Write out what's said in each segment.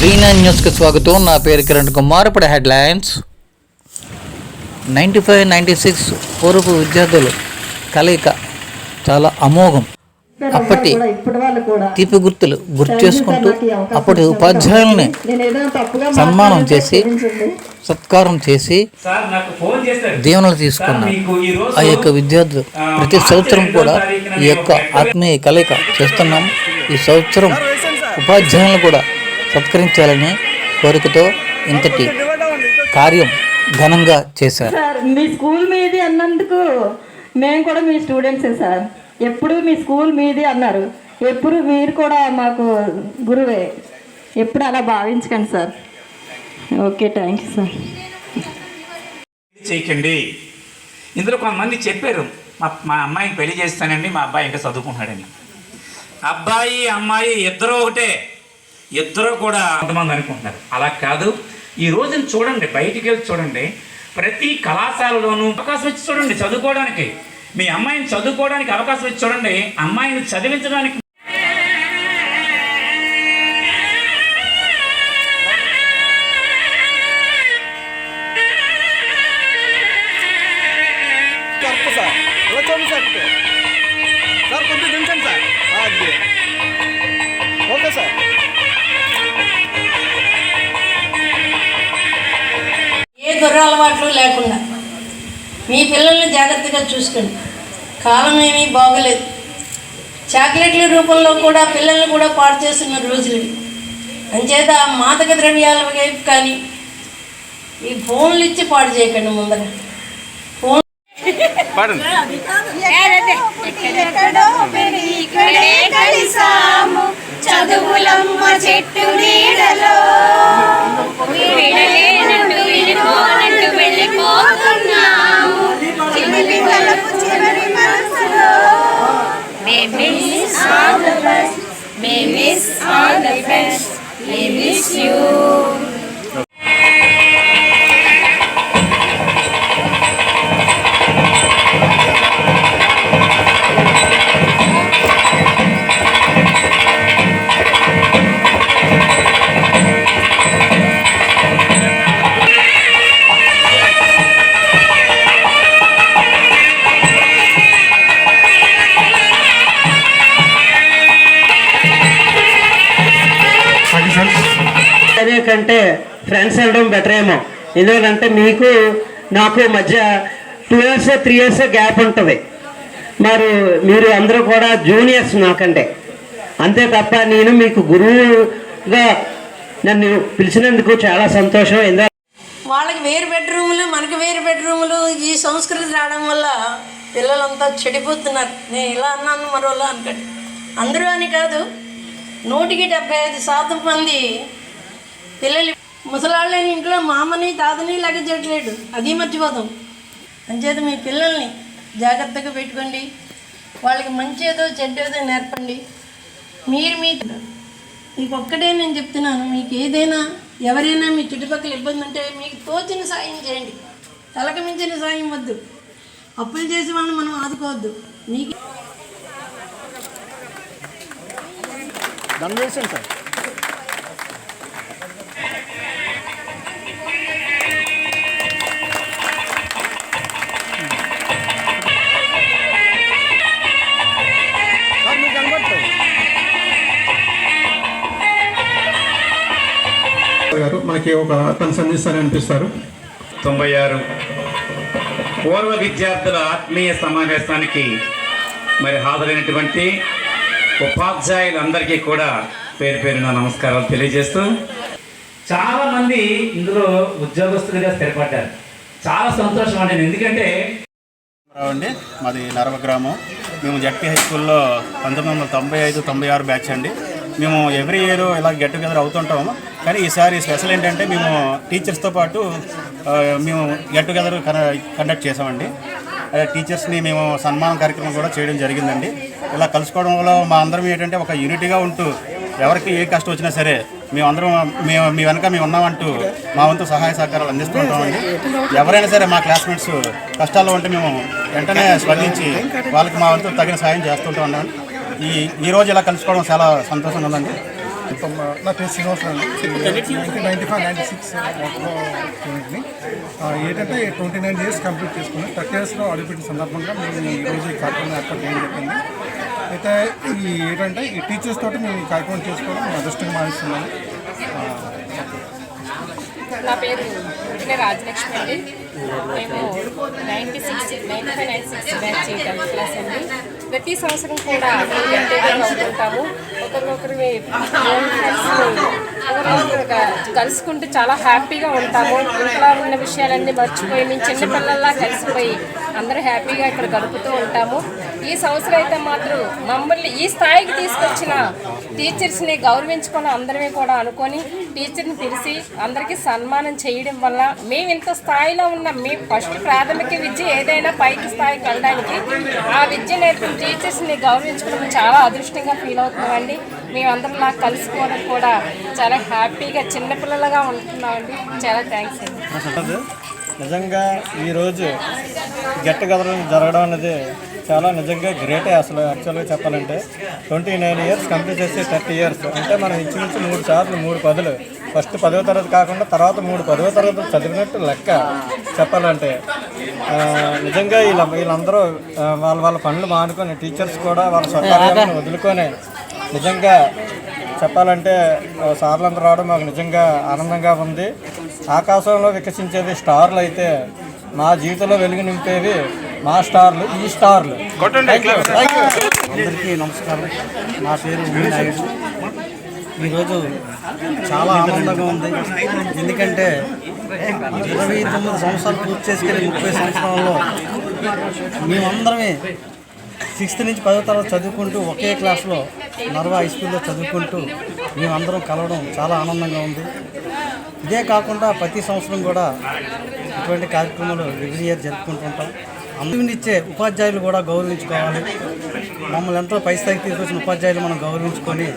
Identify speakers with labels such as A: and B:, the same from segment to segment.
A: జీనా న్యూస్కి స్వాగతం. నా పేరు కిరణ్ కుమార్. ఇప్పుడు headlines. Ninety five ninety six పూర్వపు విద్యార్థులు కలయిక చాలా అమోఘం. అప్పటి
B: ఇప్పటి వాళ్ళు కూడా
A: తీపి గుర్తులు గుర్తు చేసుకుంటూ అప్పటి ఉపాధ్యాయుల్ని
B: నేను ఏదైనా తప్పుగా
A: సన్మానం చేసి. సత్కారం చేసి
C: సార్ నాకు ఫోన్ చేశారు.
A: దీవెనలు
C: రోజు
A: ఆ యొక్క విద్యార్థులు ప్రతి సంవత్సరం కూడా ఈ యొక్క ఆత్మీయ కలయిక చేస్తున్నాం. ఈ సంవత్సరం ఉపాధ్యాయులను కూడా సత్కరించాలని కోరికతో ఇంతటి కార్యం ఘనంగా చేశారు.
B: సార్ మీ స్కూల్ మీది అన్నందుకు మేము కూడా మీ స్టూడెంట్సే సార్. ఎప్పుడు మీ స్కూల్ మీది అన్నారు. ఎప్పుడు మీరు కూడా మాకు గురువే. ఎప్పుడు అలా భావించకండి sir. Okay thank you sir.
C: చేయకండి. ఇందులో కొంతమంది చెప్పారు మా మా అమ్మాయిని పెళ్ళి చేస్తానండి మా అబ్బాయి ఇంకా చదువుకుంటున్నాడని. అబ్బాయి అమ్మాయి ఇద్దరు ఒకటే. ఇద్దరు కూడా కొంతమంది అనుకుంటున్నారు. అలా కాదు. ఈ రోజున చూడండి బయటికి వెళ్ళి చూడండి. ప్రతి కళాశాలలోనూ అవకాశం ఇచ్చి చూడండి చదువుకోవడానికి. మీ అమ్మాయిని చదువుకోవడానికి అవకాశం ఇచ్చి చూడండి. అమ్మాయిని చదివించడానికి
D: సార్. ఇలా చూడండి సార్ కొంచెం ఓకే సార్.
E: ఏ దురలవాట్లు లేకుండా మీ పిల్లల్ని జాగ్రత్తగా చూసుకోండి. కాలం ఏమీ బాగలేదు. చాక్లెట్ల రూపంలో కూడా పిల్లల్ని కూడా పాడు చేస్తున్న రోజులు. అంచేత ఆ మాదక ద్రవ్యాల వైపు కానీ ఈ ఫోన్లు ఇచ్చి పాడు చేయకండి ముందర. ఫోన్
F: చదువులమ్మ చెట్టు నీడలో. All the best. We miss you.
G: కంటే ఫ్రెండ్స్ వెళ్ళడం బెటర్ ఏమో. ఎందుకంటే మీకు నాకు మధ్య two years three years gap ఉంటుంది. మరి మీరు అందరూ కూడా జూనియర్స్ నాకంటే. అంతే తప్ప నేను మీకు గురువుగా నన్ను పిలిచినందుకు చాలా సంతోషం. ఎందుకంటే
E: వాళ్ళకి వేరు బెడ్రూములు మనకి వేరు బెడ్రూములు ఈ సంస్కృతి రావడం వల్ల పిల్లలంతా చెడిపోతున్నారు. నేను ఇలా అన్నాను మరోలా అనుకోండి. అందరూ అని కాదు నూటికి డెబ్బై ఐదు శాతం మంది పిల్లలు ముసలాళ్ళని ఇంట్లో మామని తాతని లెక్క చేయట్లేడు అది మర్చిపోతాం. అంచేత మీ పిల్లల్ని జాగ్రత్తగా పెట్టుకోండి. వాళ్ళకి మంచేదో చెడ్డేదో నేర్పండి. మీరు మీ మీకు ఒక్కటే నేను చెప్తున్నాను. మీకు ఏదైనా ఎవరైనా మీ చుట్టుపక్కల ఇబ్బంది ఉంటే మీకు తోచిన సాయం చేయండి. తలకు మించిన సాయం వద్దు. అప్పులు చేసి వాళ్ళని మనం ఆదుకోవద్దు. మీకు
H: గారు మనకి ఒక తను సంధిస్తారని అనిపిస్తారు.
C: తొంభై ఆరు పూర్వ విద్యార్థుల ఆత్మీయ సమావేశానికి మరి హాజరైనటువంటి ఉపాధ్యాయులందరికీ కూడా పేరు పేరున నమస్కారాలు తెలియజేస్తూ చాలా మంది ఇందులో ఉద్యోగస్తులుగా స్థిరపడ్డారు. చాలా సంతోషం అండి. ఎందుకంటే
D: అండి మాది నరవ గ్రామం. మేము జడ్పీ హై స్కూల్లో పంతొమ్మిది వందల తొంభై ఐదు తొంభై ఆరు బ్యాచ్ అండి. మేము ఎవ్రీ ఇయర్ ఇలా గెట్ టుగెదర్ అవుతుంటాము. కానీ ఈసారి స్పెషల్ ఏంటంటే మేము టీచర్స్తో పాటు మేము గెట్ టుగెదర్ కండక్ట్ చేసామండి టీచర్స్ని మేము సన్మానం కార్యక్రమం కూడా చేయడం జరిగిందండి. ఇలా కలుసుకోవడం వల్ల మా అందరం ఏంటంటే ఒక యూనిటీగా ఉంటూ ఎవరికి ఏ కష్టం వచ్చినా సరే మేమందరం మేము మీ వెనక మేము ఉన్నామంటూ మా వంతు సహాయ సహకారాలు అందిస్తూ ఉంటామండి ఎవరైనా సరే మా క్లాస్మేట్స్ కష్టాల్లో ఉంటే మేము వెంటనే స్పందించి వాళ్ళకి మా వంతు తగిన సహాయం చేస్తుంటూ ఉన్నాం. ఈ ఈరోజు ఇలా కలుసుకోవడం చాలా సంతోషంగా ఉందండి.
H: Uh, నా పేరు శ్రీనివాసరావు అండి. నైంటీ ఫైవ్ నైంటీ సిక్స్ స్టూడెంట్ని ఏంటంటే ట్వంటీ నైన్ ఇయర్స్ కంప్లీట్ చేసుకున్నాం. థర్టీ ఇయర్స్లో అడుగుపెట్టిన సందర్భంగా మేము ఈరోజు ఈ కార్యక్రమం ఏర్పాటు చేయడం జరిగింది. అయితే ఈ ఏంటంటే ఈ టీచర్స్ తోటి మేము ఈ కార్యక్రమం చేసుకోవడం మేము అదృష్టంగా భావిస్తున్నాము
F: నా పేరు రాజలక్ష్మి అండి. మేము ninety six ninety five ninety six batch tenth class అండి. ప్రతి సంవత్సరం కూడా ఉంటాము ఒకరినొకరిని కలుసుకుంటే కలుసుకుంటూ చాలా హ్యాపీగా ఉంటాము. ఇంట్లో ఉన్న విషయాలన్నీ మర్చిపోయి మేము చిన్నపిల్లల్లా కలిసిపోయి అందరూ హ్యాపీగా ఇక్కడ గడుపుతూ ఉంటాము. ఈ సంవత్సరం అయితే మాత్రం మమ్మల్ని ఈ స్థాయికి తీసుకొచ్చిన టీచర్స్ని గౌరవించుకొని అందరమే కూడా అనుకొని టీచర్ని పిలిచి అందరికీ సన్మానం చేయడం వల్ల మేము ఇంత స్థాయిలో ఉన్న మేము ఫస్ట్ ప్రాథమిక విద్య ఏదైనా పైకి స్థాయికి వెళ్ళడానికి ఆ విద్య నేర్పిన టీచర్స్ని గౌరవించుకోవడం చాలా అదృష్టంగా ఫీల్ అవుతున్నామండి. మేమందరిలా కలుసుకోవడం కూడా చాలా హ్యాపీగా చిన్నపిల్లలుగా ఉంటున్నామండి. చాలా థ్యాంక్స్ అండి.
I: నిజంగా ఈరోజు గెట్ జరగడం అనేది చాలా నిజంగా గ్రేటే అసలు. యాక్చువల్గా చెప్పాలంటే ట్వంటీ నైన్ ఇయర్స్ కంప్లీట్ చేస్తే థర్టీ ఇయర్స్ అంటే మనం ఇంచుమించు మూడు సార్లు మూడు పదులు. ఫస్ట్ పదవ తరగతి కాకుండా తర్వాత మూడు పదవ తరగతి చదివినట్టు లెక్క చెప్పాలంటే. నిజంగా వీళ్ళ వీళ్ళందరూ వాళ్ళ వాళ్ళ పనులు మానుకొని టీచర్స్ కూడా వాళ్ళ స్వకార్యాలను వదులుకొని నిజంగా చెప్పాలంటే సార్లందరూ రావడం మాకు నిజంగా ఆనందంగా ఉంది. ఆకాశంలో వికసించేది స్టార్లు అయితే మా జీవితంలో వెలుగు నింపేవి మా స్టార్లు ఈ స్టార్లు.
J: అందరికీ నమస్కారం. నా పేరు నాయుడు. ఈరోజు చాలా ఆనందంగా ఉంది. ఎందుకంటే ఇరవై తొమ్మిది సంవత్సరాలు పూర్తి చేసుకెళ్ళి ముప్పై సంవత్సరాల్లో మేమందరమే సిక్స్త్ నుంచి పదో తరగతి చదువుకుంటూ ఒకే క్లాస్లో నర్వా హై స్కూల్లో చదువుకుంటూ మేమందరం కలవడం చాలా ఆనందంగా ఉంది. ఇదే కాకుండా ప్రతి సంవత్సరం కూడా ఇటువంటి కార్యక్రమాలు ఎవ్రీ ఇయర్ జరుపుకుంటుంటాం. అందరినిచ్చే ఉపాధ్యాయులు కూడా గౌరవించుకోవాలి. మమ్మల్ని ఎంతో పై స్థాయికి తీసుకొచ్చిన ఉపాధ్యాయులు మనం గౌరవించుకొని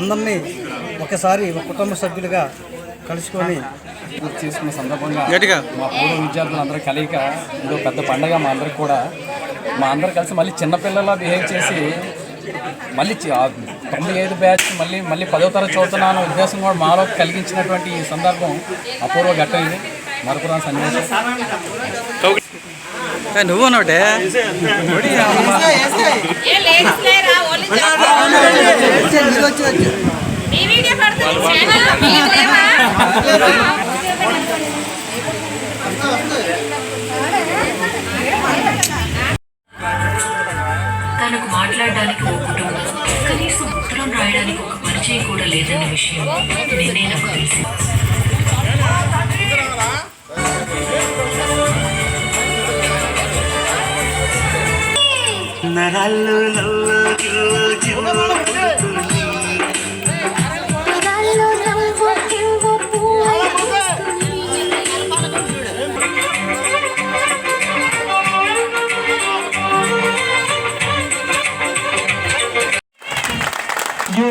J: అందరినీ ఒకసారి ఒక కుటుంబ సభ్యులుగా కలుసుకొని
K: పూర్తి చేసుకున్న సందర్భంగా మా పూర్వ విద్యార్థులందరూ కలయిక ఇదో పెద్ద పండగ మా అందరికి కూడా. మా అందరు కలిసి మళ్ళీ చిన్నపిల్లలా బిహేవ్ చేసి మళ్ళీ తొంభై ఐదు బ్యాచ్ మళ్ళీ మళ్ళీ పదో తరగతి చదువుతున్నాను ఉద్దేశం కూడా మాలో కలిగించినటువంటి ఈ సందర్భం అపూర్వ ఘట్టం ఇది. మరపురాని సన్నివేశం.
J: నువ్వు నోటే
L: తనకు మాట్లాడడానికి ఒక కుటుంబం కనీసం ఉత్తరం రాయడానికి ఒక పరిచయం కూడా లేదన్న విషయం నిన్నే నాకు
H: ಹಲ್ಲು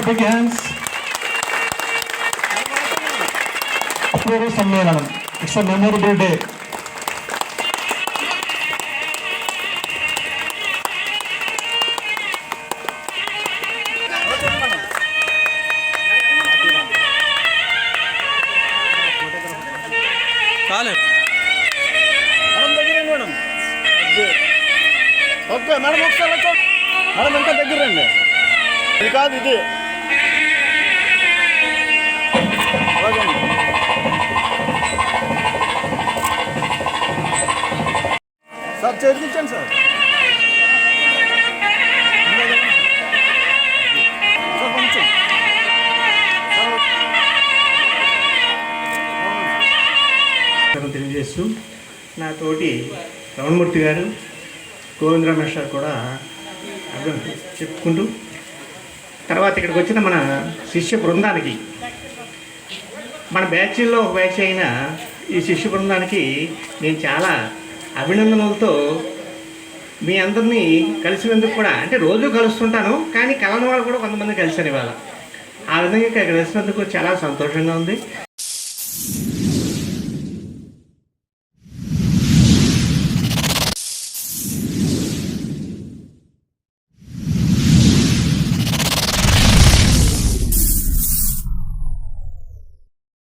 H: big hands. It's a memorable day. Memorable day
D: okay madam ఒకసారి మేడం ఇంకా దగ్గర రండి. ఇది కాదు ఇది. Sir చేర్పించండి sir.
I: రమణమూర్తి గారు గోవింద రమేష్ గారు కూడా అర్థం చెప్పుకుంటూ తర్వాత ఇక్కడికి వచ్చిన మన శిష్య బృందానికి మన బ్యాచ్లో ఒక బ్యాచ్ అయిన ఈ శిష్య బృందానికి నేను చాలా అభినందనలతో మీ అందరినీ కలిసినందుకు కూడా అంటే రోజు కలుస్తుంటాను కానీ కలని వాళ్ళు కూడా కొంతమంది కలిసాను ఇవాళ.
M: ఆ విధంగా ఇక్కడ కలిసినందుకు చాలా సంతోషంగా ఉంది.